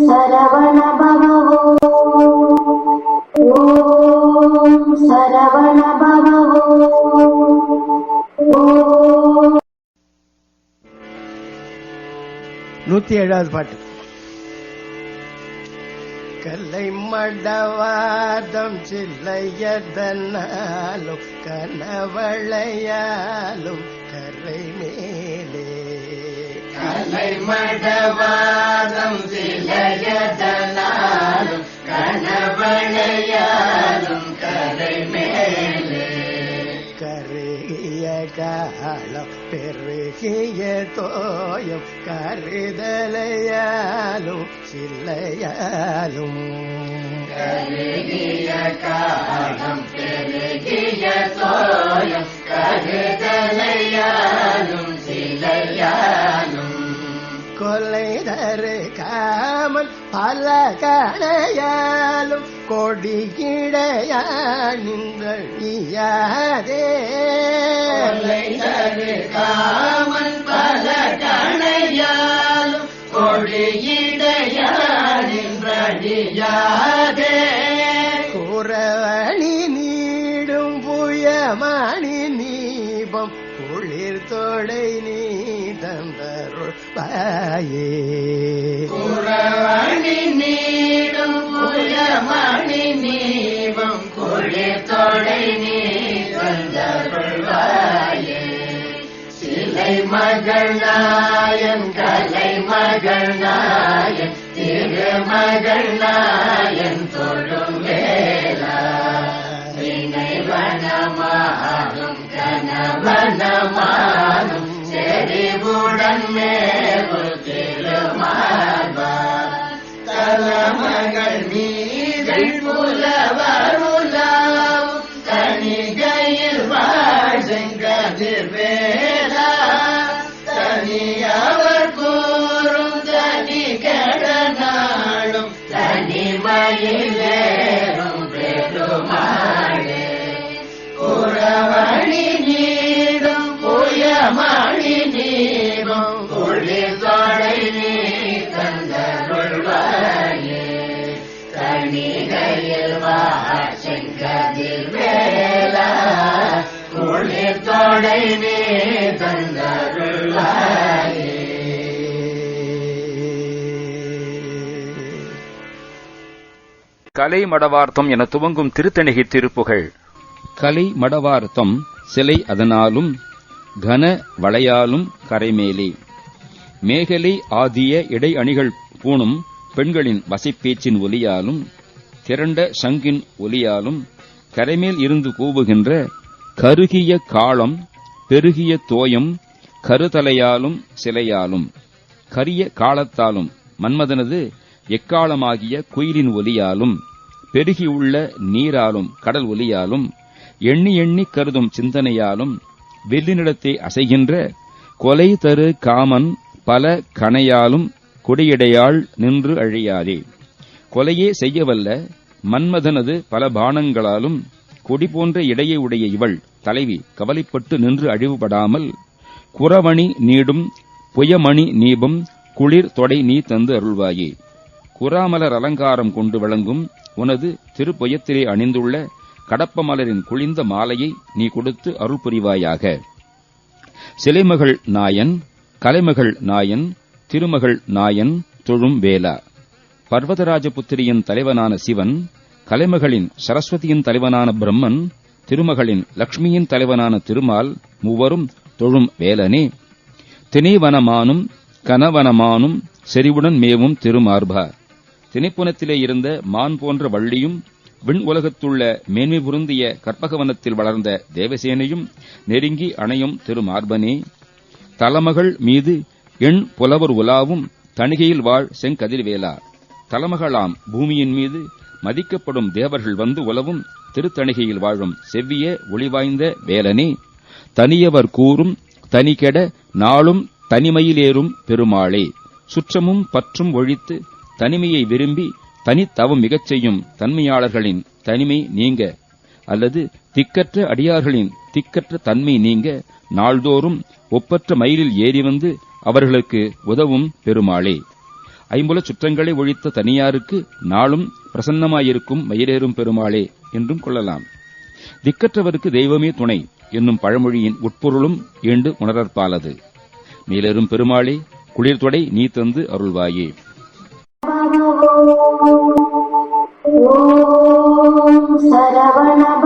சரவண பவோ ஓம் சரவண பவோ ஓம் நூத்தி ஏழாவது பாட்டு கல்லை மடவாதம் சில்லையதனாலும் கனவளையாலும் கரை மேலே கலை மடவாதம் சிலையதனாலும் கனவளையாலும் கரை மேலே கருகிய காலம் பெருகிய தோயம் கருதலையாலும் சில்லையாலும் கருகிய காலம் கொலை தரு காமன் பல கடையாலும் கொடிகிடையா கொலை தரு காமன் பல கணையாலும் கொடியிடையாடின்றடியாதே குறவணி நீடும் புயமணி நீபம் குளிர் தொடை நீ தந்தருள் பாயே நீடும் புயமணி நீவம் குளிர் தொடை நீ தந்தருள்வாயே சிலை மகள் நாயன் கலை மகள் நாயன் திருமகள் நாயன் தொழும் வேளா. நினைவனமாகும் கனவனமாகும் செறிவுடன் மேவு திருமார்பா தலமகள் மீதல் தனிகையில் வாசங்கதில் வேலா குளிர் தொடை நீ தந்தருள்வாயே கலை மடவார்த்தம் என துவங்கும் திருத்தணிகை திருப்புகழ் கலை மடவார்த்தம் சிலை அதனாலும் கன வளையாலும் கரைமேலே. மேகலை ஆதிய இடை அணிகள் பூணும் பெண்களின் வசைப்பேச்சின் ஒலியாலும் திரண்ட சங்கின் ஒலியாலும் கரைமேல் இருந்து கூவுகின்ற கருகிய காலம் பெருகிய தோயம் கருதலையாலும் சிலையாலும் கரிய காலத்தாலும் மன்மதனது எக்காலமாகிய குயிலின் ஒலியாலும் பெருகியுள்ள நீராலும் கடல் ஒலியாலும் எண்ணி எண்ணி கருதும் சிந்தனையாலும் வெள்ளினிடத்தை அசைகின்ற கொலை தரு காமன் பல கணையாலும் கொடியடையாள் நின்று அழியாதே. கொலையே செய்யவல்ல மன்மதனது பல பானங்களாலும் கொடி போன்ற இடையை உடைய இவள் தலைவி கவலைப்பட்டு நின்று அழிவுபடாமல் குறவணி நீடும் புயமணி நீபம் குளிர் தொடை நீ தந்து அருள்வாயே. குறாமலர் அலங்காரம் கொண்டு வழங்கும் உனது திருப்புயத்திலே அணிந்துள்ள கடப்ப மலரின் குளிர்ந்த மாலையை நீ கொடுத்து அருள் புரிவாயாக. சிலைமகள் நாயன் கலைமகள் நாயன் திருமகள் நாயன் தொழும் வேலா பர்வதராஜபுத்திரியின் தலைவனான சிவன் கலைமகளின் சரஸ்வதியின் தலைவனான பிரம்மன் திருமகளின் லக்ஷ்மியின் தலைவனான திருமால் மூவரும் தொழும் வேலனே. திணைவனமானும் கனவனமானும் செறிவுடன் மேவும் திருமார்பா தினைப்புனத்திலே இருந்த மான் போன்ற வள்ளியும் விண் உலகத்துள்ள மேன்மை புருந்திய கற்பகவனத்தில் வளர்ந்த தேவசேனையும் நெருங்கி அணையும் திருமார்பனே. தலமகள் மீது எண் புலவர் உலாவும் தணிகையில் வாழ் செங்கதிர்வேலா. தலமகளாம் பூமியின் மீது மதிக்கப்படும் தேவர்கள் வந்து உலவும் திருத்தணிகையில் வாழும் செவ்விய ஒளிவாய்ந்த வேலனே. தனியவர் கூறும் தனிகெட நாளும் தனிமையிலேறும் பெருமாளே. சுற்றமும் பற்றும் ஒழித்து தனிமையை விரும்பி தனித்தவம் மிகச் செய்யும் தன்மையாளர்களின் தனிமை நீங்க அல்லது திக்கற்ற அடியார்களின் திக்கற்ற தன்மை நீங்க நாள்தோறும் ஒப்பற்ற மயிலில் ஏறி வந்து அவர்களுக்கு உதவும் பெருமாளே. ஐம்புல சுற்றங்களை ஒழித்த தனியாருக்கு நாளும் பிரசன்னமாயிருக்கும் மயிலேறும் பெருமாளே என்றும் கொள்ளலாம். திக்கற்றவருக்கு தெய்வமே துணை என்னும் பழமொழியின் உட்பொருளும் ஈண்டு உணரற்பாலது. மேலேறும் பெருமாளே குளிர்தொடை நீ தந்து அருள்வாயே. சரவண